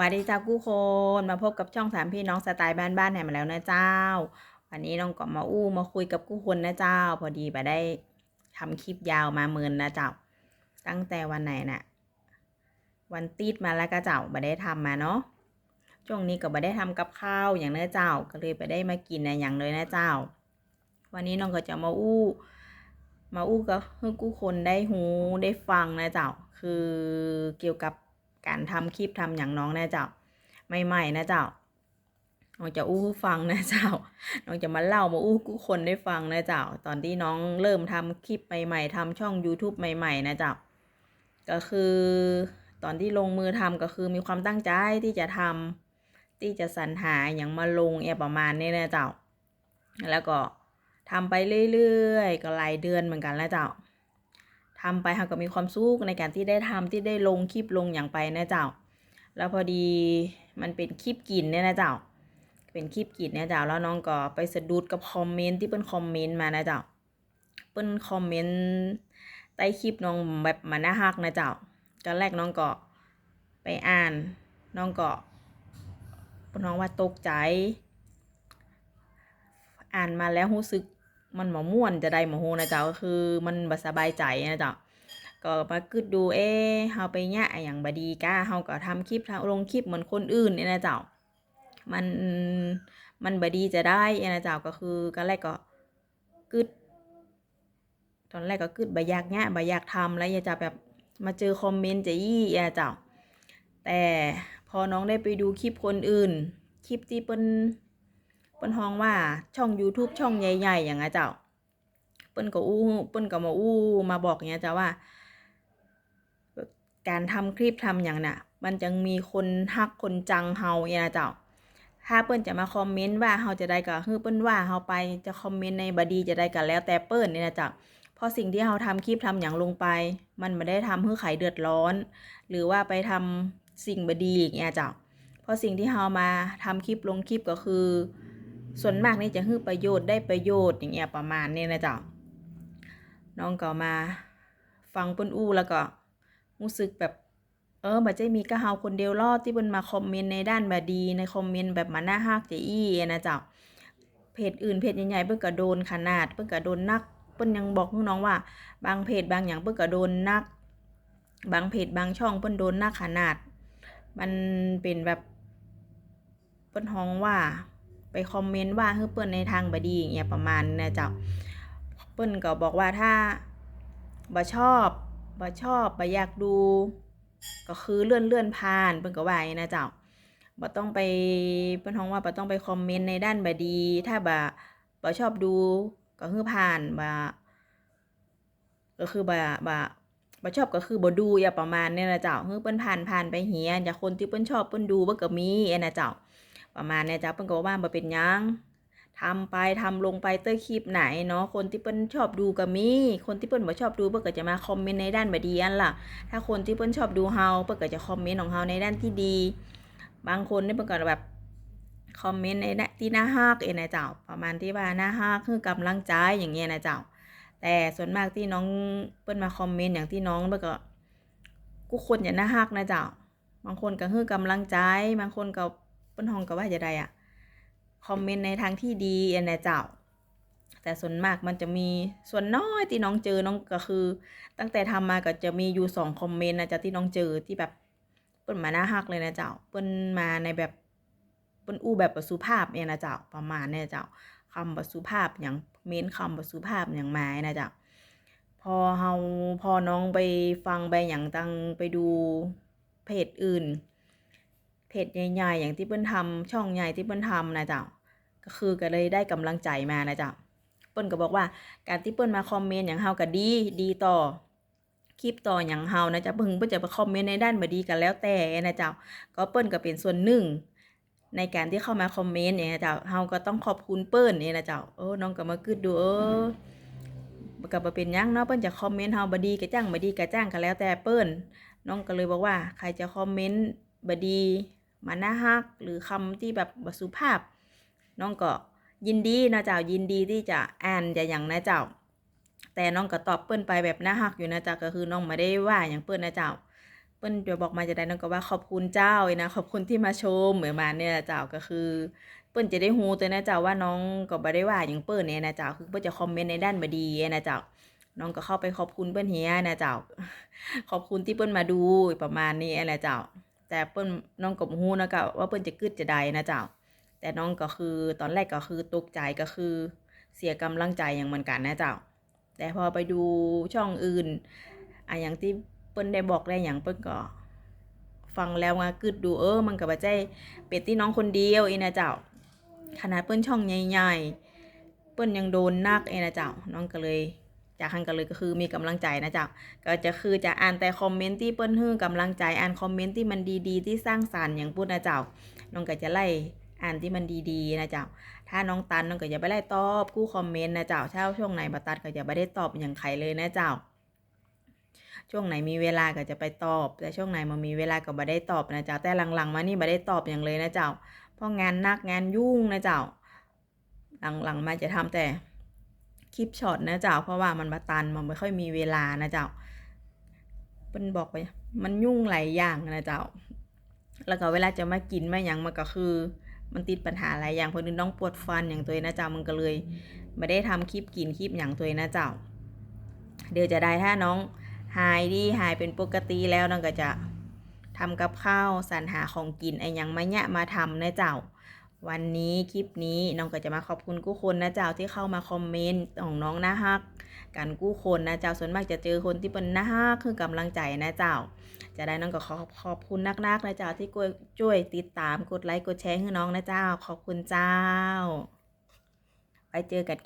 วัสดีเจ้ากู้คนมาพบกับช่องสามพี่น้องสไตล์บ้านๆแห่มาแล้วนะเจ้า วันนี้น้องก็มาอู้มาคุยกับกู้คนนะเจ้า พอดีไปได้ทำคลิปยาวมาเมินนะเจ้า ตั้งแต่วันไหนน่ะ วันติดมาแล้วก็เจ้าไปได้ทำมาเนาะช่วงนี้ก็ไปได้ทำกับข้าวอย่างเนื้อเจ้าก็เลยไปได้มากินนะอย่างเลยนะเจ้า วันนี้น้องก็จะมาอู้ มาอู้ก็ให้กู้คนได้หูได้ฟังนะเจ้า คือเกี่ยวกับ การทำคลิปทำอย่างน้องนะเจ้าไม่ใหม่นะเจ้าน้องจะอู้ฟังนะเจ้า น้องจะมาเล่ามาอู้กู้คนได้ฟังนะเจ้า ตอนที่น้องเริ่มทำคลิปใหม่ๆทำช่อง YouTube ใหม่ๆนะเจ้า ก็คือตอนที่ลงมือทำก็คือมีความตั้งใจที่จะทำที่จะสรรหาอย่างมาลงแอบประมาณนี้นะเจ้า แล้วก็ทำไปเรื่อยๆ ก็หลายเดือนเหมือนกันแล้วเจ้า ทำไปเขาก็มีความสุขในการที่ได้ทำที่ได้ลงคลิปลงอย่างไปนะเจ้า แล้วพอดีมันเป็นคลิปกินเนี่ยนะเจ้า เป็นคลิปกินเนี่ยเจ้าแล้วน้องก็ไปสะดุดกับคอมเมนต์ที่เปิ้นคอมเมนต์มานะเจ้าเปิ้นคอมเมนต์ใต้คลิปน้องแบบมาน่าฮักนะเจ้าตอนแรกน้องก็ไปอ่านน้องก็น้องว่าตกใจ อ่านมาแล้วรู้สึก มันหมอม่วนจะได้หมอโฮนะเจ้าก็คือมันบ่สบายใจนะเจ้าก็มาคิดดูเอ๊เฮาไปแยะอย่างบดีก้าเฮาก็ทำคลิปทำลงคลิปเหมือนคนอื่นเนี่ยนะเจ้ามันมันบดีจะได้นะเจ้าก็คือก็แรกก็กึดตอนแรกก็กึดบ่อยากแยะบ่อยากทำแล้วอย่าจะแบบมาเจอคอมเมนต์จะยี่นะเจ้าแต่พอน้องได้ไปดูคลิปคนอื่น คลิปที่เปิ้น เปิ้นฮ้องว่าช่อง YouTube ช่องใหญ่ๆอย่างเงี้ยเจ้า เปิ้นก็อู้เปิ้นก็มาอู้มาบอกเงี้ยเจ้าว่า การทำคลิปทำอย่างน่ะ มันจังมีคนฮักคนจังเฮาเนี่ยนะเจ้า ถ้าเปิ้นจะมาคอมเมนต์ว่าเฮาจะได้ก็คือเปิ้นว่าเฮาไปจะคอมเมนต์ในบดีจะได้ก็แล้วแต่เปิ้นนี่นะเจ้าเพราะสิ่งที่เฮาทำคลิปทำอย่างลงไป มันไม่ได้ทำให้ใครเดือดร้อน หรือว่าไปทำสิ่งบดีอย่างเงี้ยเจ้าเพราะสิ่งที่เฮามาทำคลิปลงคลิปก็คือ ส่วนมากนี่จะให้ประโยชน์ได้ประโยชน์อย่างเงี้ยประมาณนี้นะเจ้าน้องก็มาฟังเปิ้นอู้แล้วก็รู้สึกแบบเออบ่ใจมีกะเฮาคนเดียวรอดที่เปิ้นมาคอมเมนต์ในด้านแบ่ดีในคอมเมนต์แบบมาหน่าฮักจะอี้นะเจ้าเพจอื่นเพจใหญ่ๆเปิ้นก็โดนขนาดเปิ้นก็โดนนักเปิ้นยังบอกน้องว่า บางเพจบางอย่างเปิ้นก็โดนนัก บางเพจบางช่องเปิ้นโดนนักขนาด มันเป็นแบบเปิ้นฮ้องว่า ไปคอมเมนต์ว่าให้ยเปิ้นในทางบดีอย่างเงี้ยประมาณนี้นะเจ้าเปิ้นก็บอกว่าถ้าบ่ชอบบ่ชอบบ่อยากดู ก็คือเลื่อนเลื่อนผ่านเปิ้นก็ว่าอย่างนะเจ้าบ่ต้องไปเปิ้นฮ้องว่าบ่ต้องไปคอมเมนต์ในด้านบดี ถ้าบ่บ่ชอบดูก็คือผ่านบ่ก็คือบ่บ่บ่ชอบก็คือบ่ดูอย่าประมาณเนี้นะเจ้าคือเปิ้นผ่านผ่านไปเหียจาคนที่เปิ้นชอบเปิ้นดูเบิ่นก็มีอะนะเจ้า ประมาณนี้เจ้าเปิ้นก็บอกว่าบ่เป็นยังทำไปทำลงไปเตอคลิปไหนเนาะคนที่เปิ้นชอบดูก็มี คนที่เปิ้นบ่ชอบดูเปิ้นก็จะมาคอมเมนต์ในด้านบ่ดีอันล่ะ ถ้าคนที่เปิ้นชอบดูเฮาเปิ้นก็จะคอมเมนต์ของเฮาในด้านที่ดี บางคนนี่เปิ้นก็แบบคอมเมนต์ในที่หน่าฮักเองนะเจ้าประมาณที่ว่าหน่าฮักคือกำลังใจอย่างเงี้ยนะเจ้าแต่ส่วนมากที่น้องเปิ้นมาคอมเมนต์อย่างที่น้องเปิ้นก็กูคนอย่าหน่าฮักนะเจ้าบางคนก็คือกำลังใจ บางคนก็ เปิ้นฮ้องก็ว่าจะได้อะคอมเมนต์ในทางที่ดีอะนะเจ้า แต่ส่วนมากมันจะมีส่วนน้อยที่น้องเจอน้องก็คือ ตั้งแต่ทำมาก็จะมีอยู่2คอมเมนต์นะจ๊ะที่น้องเจอที่แบบเปิ้นมาหน่าฮักเลยนะเจ้าเปิ้นมาในแบบเปิ้นอู้แบบบ่สุภาพเนี่ยนะเจ้าประมาณเนี้ยเจ้าคำบ่สุภาพหยังเม้นคำบ่สุภาพหยังไมานะเจ้าพอเฮาพอน้องไปฟังไปหยังตังไปดูเพจอื่น จใหญ่ๆอย่างที่เปิ้นทำช่องใหญ่ที่เปิ้นทำนะเจ้าก็คือก็เลยได้กำลังใจมานะเจ้าเปิ้นก็บอกว่าการที่เปิ้นมาคอมเมนต์หยังเฮาก็ดีดีต่อคลิปต่อหยังเฮานะจ๊ะเพิ่งเปิ้นจะไปคอมเมนต์ในด้านบ่ดีก็แล้วแต่นะเจ้าก็เปิ้นก็เป็นส่วนหนึ่ง ในการที่เข้ามาคอมเมนต์เนี่ยนะเจ้าเฮาก็ต้องขอบคุณเปิ้นนี่นะเจ้าเออน้องก็มาคิดดูเออก็บ่เป็นยังเนาะเปิ้นจะคอมเมนต์เฮาบดีก็จังบดีก็จ้างก็แล้วแต่เปิ้นน้องก็เลยบอกว่า ใครจะคอมเมนต์บดี มาน่าฮัก หรือคำที่แบบบสุภาพ น้องก็ยินดีนะเจ้ายินดีที่จะอ่านจะหยังนะเจ้า แต่น้องก็ตอบเปิ้นไปแบบน่าฮักอยู่นะเจ้าก็คือน้องบ่ได้ว่าหยังเปิ้นนะเจ้า เปิ้นจะบอกมาจะได้น้องก็ว่าขอบคุณเจ้านะ ขอบคุณที่มาชมเหมือนมาเนี่ยเจ้าก็คือ เปิ้นจะได้ฮู้ตัวนะเจ้าว่าน้องก็บ่ได้ว่าหยังเปิ้นเนี่ยนะเจ้าคือเปิ้นจะคอมเมนต์ในด้านบ่ดีนะเจ้าน้องก็เข้าไปขอบคุณเปิ้นเฮียนะเจ้า ขอบคุณที่เปิ้นมาดูประมาณนี้แหละเจ้า แต่เปิ้นน้องก็บ่ฮู้นะก็ว่าเปิ้นจะกึดจะใดนะเจ้า แต่น้องก็คือตอนแรกก็คือตกใจก็คือ เสียกำลังใจอย่างเหมือนกันนะเจ้า แต่พอไปดูช่องอื่นอะอย่างที่เปิ้นได้บอกได้อย่างเปิ้นก็ฟังแล้วมากึดดูเออมันก็บ่ใช่เป็ดที่น้องคนเดียวเองนะเจ้าขนาดเปิ้นช่องใหญ่ๆเปิ้นยังโดนนักเองนะเจ้า น้องก็เลย จากคันก็เลยก็คือมีกำลังใจนะจ้าก็จะคือจะอ่านแต่คอมเมนต์ที่เปิ้นฮื้อกำลังใจอ่านคอมเมนต์ที่มันดีๆ ที่สร้างสรรค์อย่างพูดนะจ้าน้องก็จะไล่อ่านที่มันดีๆนะจ้าถ้าน้องตันน้องก็อย่าไปไล่ตอบกู้คอมเมนต์นะเจ้าถ้าช่วงไหนบ่ตัดก็อย่าไปได้ตอบอย่างใครเลยนะจ้าช่วงไหนมีเวลาก็จะไปตอบ แต่ช่วงไหนมันมีเวลาก็บ่ได้ตอบนะจ้าแต่หลังๆ มานี่บ่ได้ตอบอย่างเลยนะเจ้าเพราะงานหนักงานยุ่งนะเจ้า หลังๆมาจะทำแต่ คลิปช็อตนะเจ้าเพราะว่ามันบ่ตันมันไม่ค่อยมีเวลานะเจ้าเป็นบอกไปมันยุ่งหลายอย่างนะเจ้า แล้วก็เวลาจะมากินมาหยังมันก็คือ มันติดปัญหาหลายอย่างเพิ่นน้องปวดฟันอย่างตัวนะเจ้ามันก็เลยไม่ได้ทำคลิปกินคลิปหยังตัวนะเจ้า เดี๋ยวจะได้ถ้าน้องหายดีหายเป็นปกติแล้วน้องก็จะทำกับข้าวสรรหาของกินไอ้ยังมาเนี่ยมาทำนะเจ้า วันนี้คลิปนี้น้องก็จะมาขอบคุณกู้คนนะเจ้าที่เข้ามาคอมเมนต์ของน้องนะฮักการกู้คนนะเจ้าส่วนมากจะเจอคนที่เป็นนะฮักคือกำลังใจนะเจ้า จะได้น้องก็ขอขอบคุณนักๆนะเจ้าที่ช่วยติดตามกดไลค์กดแชร์ให้น้องนะเจ้า ขอบคุณเจ้า ไปเจอกัน